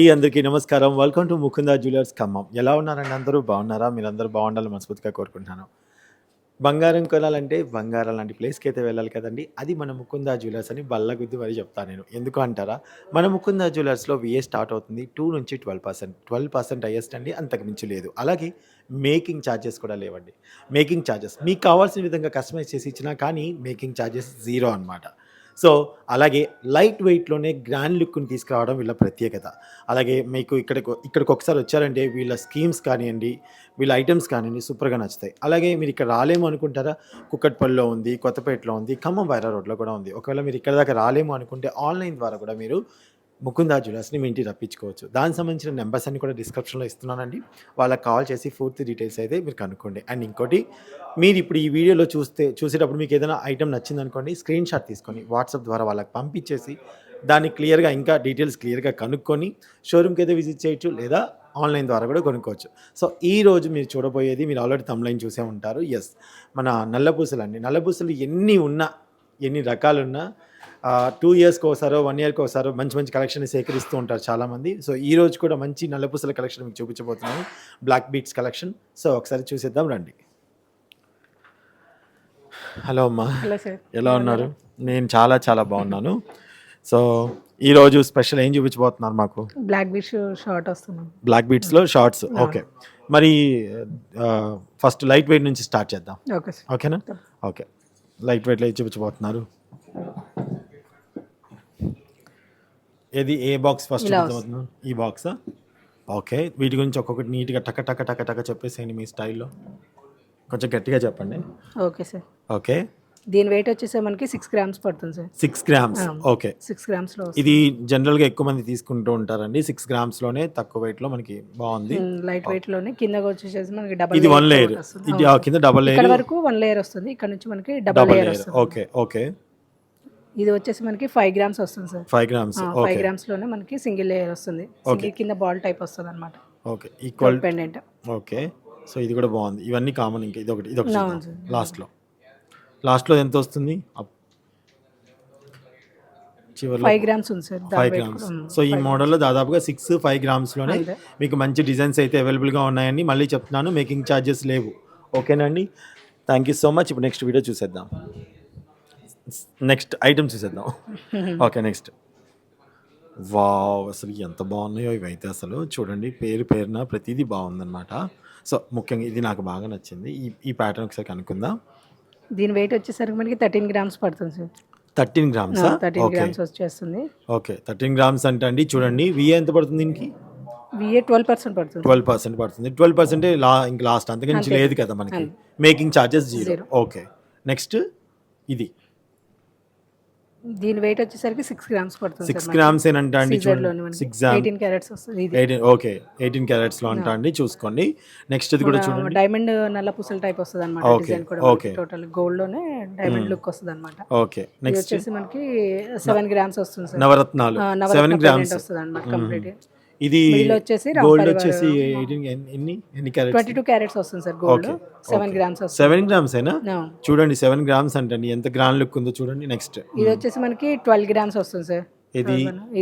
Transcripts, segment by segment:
ఈ అందరికీ నమస్కారం. Welcome to Mukunda jewellers Khammam. ఎలా ఉన్నారండి అందరూ? బాగున్నారా? మీరందరూ బాగుండాలని మనస్ఫూర్తిగా కోరుకుంటున్నాను. బంగారం కొనాలంటే బంగారం లాంటి ప్లేస్కి అయితే వెళ్ళాలి కదండి. అది మన ముకుందా జ్యువెలర్స్ అని బల్లగుద్ది మరి చెప్తాను నేను. ఎందుకు అంటారా? మన ముకుందా జ్యువెలర్స్లో విఏ స్టార్ట్ అవుతుంది టూ నుంచి twelve percent twelve percent highest అండి అంతకు మించి లేదు. అలాగే మేకింగ్ ఛార్జెస్ కూడా లేవండి. మేకింగ్ ఛార్జెస్ మీకు కావాల్సిన విధంగా కస్టమైజ్ చేసి ఇచ్చినా కానీ మేకింగ్ ఛార్జెస్ జీరో అనమాట సో అలాగే లైట్ వెయిట్లోనే గ్రాండ్ లుక్ని తీసుకురావడం వీళ్ళ ప్రత్యేకత. అలాగే మీకు ఇక్కడికి ఇక్కడికి ఒకసారి వచ్చారంటే వీళ్ళ స్కీమ్స్ కానివ్వండి వీళ్ళ ఐటమ్స్ కానివ్వండి సూపర్గా నచ్చుతాయి. అలాగే మీరు ఇక్కడ రాలేము అనుకుంటారా? కుక్కట్పల్లిలో ఉంది కొత్తపేటలో ఉంది ఖమ్మం వైరా రోడ్లో కూడా ఉంది. ఒకవేళ మీరు ఇక్కడ దాకా రాలేము అనుకుంటే ఆన్లైన్ ద్వారా కూడా మీరు ముకుందా జ్యువెలర్స్ని మీ ఇంటికి రప్పించుకోవచ్చు. దానికి సంబంధించిన నెంబర్స్ అన్ని కూడా డిస్క్రిప్షన్లో ఇస్తున్నానండి. వాళ్ళకి కాల్ చేసి పూర్తి డీటెయిల్స్ అయితే మీరు కనుక్కోండి. అండ్ ఇంకోటి మీరు ఇప్పుడు ఈ వీడియోలో చూస్తే చూసేటప్పుడు మీకు ఏదైనా ఐటమ్ నచ్చిందనుకోండి స్క్రీన్ షాట్ తీసుకొని వాట్సాప్ ద్వారా వాళ్ళకి పంపించేసి దాన్ని క్లియర్గా ఇంకా డీటెయిల్స్ క్లియర్గా కనుక్కొని షోరూమ్కి అయితే విజిట్ చేయొచ్చు లేదా ఆన్లైన్ ద్వారా కూడా కొనుక్కోవచ్చు. సో ఈ రోజు మీరు చూడబోయేది మీరు ఆల్రెడీ తమ్లైన్ చూసే ఉంటారు. ఎస్ మన నల్లపూసలు అండి నల్లపూసలు ఎన్ని ఉన్నా ఎన్ని రకాలున్నా టూ ఇయర్స్కి ఒకసారో వన్ ఇయర్కి ఒకసారో మంచి మంచి కలెక్షన్ సేకరిస్తూ ఉంటారు చాలామంది. సో ఈ రోజు కూడా మంచి నల్లపూసల కలెక్షన్ మీకు చూపించబోతున్నాను. బ్లాక్ బీట్స్ కలెక్షన్ సో ఒకసారి చూసేద్దాం రండి. హలో అమ్మా. హలో సార్ ఎలా ఉన్నారు? నేను చాలా చాలా బాగున్నాను. సో ఈరోజు స్పెషల్ ఏం చూపించబోతున్నారు మాకు? బ్లాక్ బీచ్ షార్ట్ వస్తున్నాం. బ్లాక్ బీట్స్లో షార్ట్స్ ఓకే మరి ఫస్ట్ లైట్ వెయిట్ నుంచి స్టార్ట్ చేద్దాం. ఓకేనా ఓకే లైట్ వెయిట్లో ఏది చూపించబోతున్నారు? ఏది? ఏ బాక్స్ ఫస్ట్ ఈ బాక్సా ఓకే. వీటి గురించి ఒక్కొక్కటి నీట్గా టక టక టక టక చెప్పేసేయండి మీ స్టైల్లో. కొంచెం గట్టిగా చెప్పండి. Okay sir. ఓకే. దీని వెయిట్ వచ్చేసి మనకి సిక్స్ గ్రామ్స్ పడుతుంది sir. Six grams. Okay. Six గ్రామ్స్లో ఇది జనరల్గా ఎక్కువ మంది తీసుకుంటూ ఉంటారండి. సిక్స్ గ్రామ్స్లోనే తక్కువ వెయిట్లో మనకి బాగుంది. లైట్ వెయిట్లోనే కింద వచ్చేసి మనకి డబల్ ఇది వన్ లేయర్ ఇది కింద డబల్ లేయర్ వరకు వన్ లేయర్ వస్తుంది. ఇక్కడ నుంచి మనకి డబల్ లేయర్ ఓకే ఓకే. ఇది వచ్చేసి మనకి ఫైవ్ గ్రామ్స్ వస్తుంది సార్. ఫైవ్ గ్రామ్స్ ఫైవ్ గ్రామ్స్లోనే మనకి సింగిల్ లేయర్ వస్తుంది. సింగిల్ కింద బాల్ టైప్ వస్తుంది అనమాట okay equal pendant okay so ఇది కూడా బాగుంది. ఇవన్నీ కామన్ ఇంకా. ఇది ఒకటి ఇది ఒకటి అవును సార్. లాస్ట్లో లాస్ట్లో ఎంత వస్తుంది? చివరిలో ఫైవ్ గ్రామ్స్ ఉంది సార్. ఫైవ్ గ్రామ్స్ సో ఈ మోడల్లో దాదాపుగా సిక్స్ ఫైవ్ గ్రామ్స్లోనే అంతే. మీకు మంచి డిజైన్స్ అయితే అవైలబుల్గా ఉన్నాయండి మళ్ళీ చెప్తున్నాను. మేకింగ్ ఛార్జెస్ లేవు. ఓకేనండి థ్యాంక్ యూ సో మచ్ ఇప్పుడు నెక్స్ట్ వీడియో చూసేద్దాం. నెక్స్ట్ ఐటమ్ చూసేద్దాం. ఓకే నెక్స్ట్ వావ్ అసలు ఎంత బాగున్నాయో ఇవైతే అసలు. చూడండి పేరు పేరున ప్రతిదీ బాగుందన్నమాట. సో ముఖ్యంగా ఇది నాకు బాగా నచ్చింది. ఈ ఈ ప్యాటర్న్ ఒకసారి కనుక్కుందాం. దీని వెయిట్ వచ్చేసరికి మనకి థర్టీన్ గ్రామ్స్ పడుతుంది sir thirteen grams thirteen grams వచ్చేస్తుంది. ఓకే థర్టీన్ గ్రామ్స్ అంటే అండి చూడండి విఏ ఎంత పడుతుంది దీనికి? విఏ ట్వెల్వ్ పర్సెంట్ పడుతుంది. ట్వెల్వ్ పర్సెంట్ పడుతుంది. ట్వెల్వ్ పర్సెంట్ లా ఇంక లాస్ట్ అంతకుమించి లేదు కదా మనకి. Making charges zero okay next ఇది. దీని వెయిట్ వచ్చేసరికి సిక్స్ గ్రామ్స్ పడుతుంది సిక్స్ గ్రామ్స్ ఏనంట అండి చూడండి. సిక్స్ ఎయిటీన్ క్యారెట్స్ వస్తుంది ఎయిటీన్ ఓకే ఎయిటీన్ క్యారెట్స్లో అంట అండి చూసుకోండి. నెక్స్ట్ ఇది కూడా చూడండి. డైమండ్ నల్ల పూసల టైప్ వస్తుంది అనమాట డిజైన్ కూడా okay. టోటల్ గోల్డ్లోనే డైమండ్ లుక్ వస్తుంది అనమాట ఓకే నెక్స్ట్ వచ్చేసి మనకి సెవెన్ గ్రామ్స్ వస్తుంది సార్. నవరత్నాలు. సెవెన్ గ్రామ్స్ వస్తుంది అనమాట కంప్లీట్ ఇది వచ్చేసి గోల్డ్ వచ్చేసి ఎన్ని ఎన్ని క్యారెట్స్ ట్వంటీ టూ క్యారెట్స్ వస్తుంది sir gold seven grams seven grams అయినా. చూడండి సెవెన్ గ్రామ్స్ అంటండి. ఎంత గ్రాండ్ లుక్ ఉందో చూడండి నెక్స్ట్ ఇది వచ్చేసి మనకి ట్వెల్వ్ గ్రామ్స్ వస్తుంది సార్. ఇది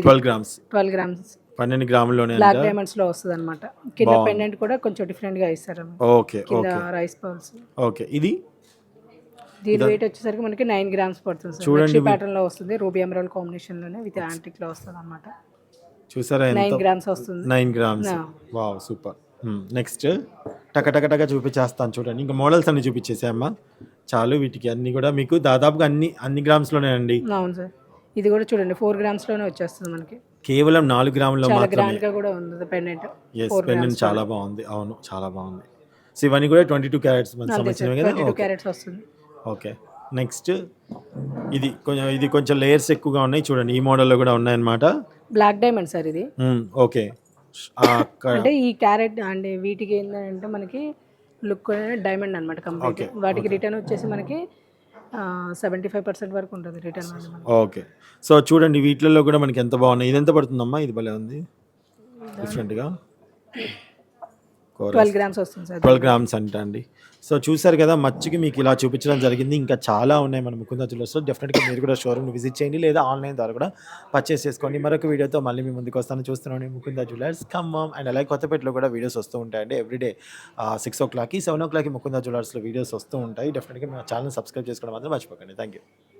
ట్వెల్వ్ గ్రామ్స్ ట్వెల్వ్ గ్రామ్స్ పన్నెండు గ్రాముల్లోనే అంట. బ్లాక్ డైమండ్స్లో వస్తుంది అనమాట కింద పెండెంట్ కూడా కొంచెం డిఫరెంట్గా ఇస్తారు. ఓకే రైస్ పర్ల్స్ ఓకే ఇది? దీని వెయిట్ వచ్చేసరికి మనకి నైన్ గ్రామ్స్ పడుతుంది చూడండి ప్యాటర్న్లో వస్తుంది. రూబీ ఎమరాల్డ్ కాంబినేషన్లోనే విత్ యాంటిక్లో వస్తుంది అనమాట చూసారా నైన్ గ్రామ్స్ వస్తుంది. Nine grams. Wow super next టక టక టక చూపించేస్తాను చూడండి. ఇంకా మోడల్స్ అన్ని చూపించేసామ్మా చాలు వీటికి అన్ని కూడా మీకు దాదాపుగా అన్ని అన్ని గ్రామ్స్లోనే అండి. అవును సార్. ఇది కూడా చూడండి ఫోర్ గ్రామ్స్లోనే వచ్చేస్తుంది మనకి. కేవలం నాలుగు గ్రాముల్లో మాత్రమే. గ్రాండ్గా కూడా ఉంది పెండెంట్ ఎస్ పెండెంట్ చాలా బాగుంది. అవును చాలా బాగుంది. సో ఇవన్నీ కూడా ట్వంటీ టూ క్యారెట్స్ సంబంధించినవి కదా? ఓకే నెక్స్ట్ ఇది కొంచెం ఇది కొంచెం లేయర్స్ ఎక్కువగా ఉన్నాయి. చూడండి ఈ మోడల్లో కూడా ఉన్నాయన్నమాట. బ్లాక్ డైమండ్ సార్ ఇది. ఓకే. అంటే ఈ క్యారెట్ అంటే వీటికి ఏంటంటే మనకి లుక్ డైమండ్ అనమాట కంప్లీట్ వాటికి రిటర్న్ వచ్చేసి మనకి సెవెంటీ ఫైవ్ పర్సెంట్ వరకు ఉంటుంది రిటర్న్ ఓకే. సో చూడండి వీటిల్లో కూడా మనకి ఎంత బాగున్నాయి. ఇది ఎంత పడుతుందమ్మా? ఇది భలే ఉంది. డిఫరెంట్గా ట్వెల్వ్ గ్రామ్స్ వస్తుంది సార్ ట్వెల్వ్ గ్రామ్స్ అంట అండి. సో చూసారు కదా మచ్చికి మీకు ఇలా చూపించడం జరిగింది. ఇంకా చాలా ఉన్నాయి మన ముకుంద జ్యువెలర్స్లో. డెఫినెట్గా మీరు కూడా షోరూమ్ విజిట్ చేయండి లేదా ఆన్లైన్ ద్వారా కూడా పర్చేస్ చేసుకోండి. మరొక వీడియోతో మళ్ళీ మీ ముందుకు వస్తాను. చూస్తున్నాను ముకుంద జ్యువెలర్స్. ఖమ్మం అండ్ అలాగే కొత్తపేటలో కూడా వీడియోస్ వస్తూ ఉంటాయండి. ఎవ్రీడే సిక్స్ ఓ క్లాక్కి సెవెన్ ఓ క్లాక్కి ముకుంద జ్యువెలర్స్లో వీడియోస్ వస్తూ ఉంటాయి. డెఫినెట్గా మా ఛానల్ సబ్స్క్రైబ్ చేసుకోవడం మాత్రం మర్చిపోకండి. Thank you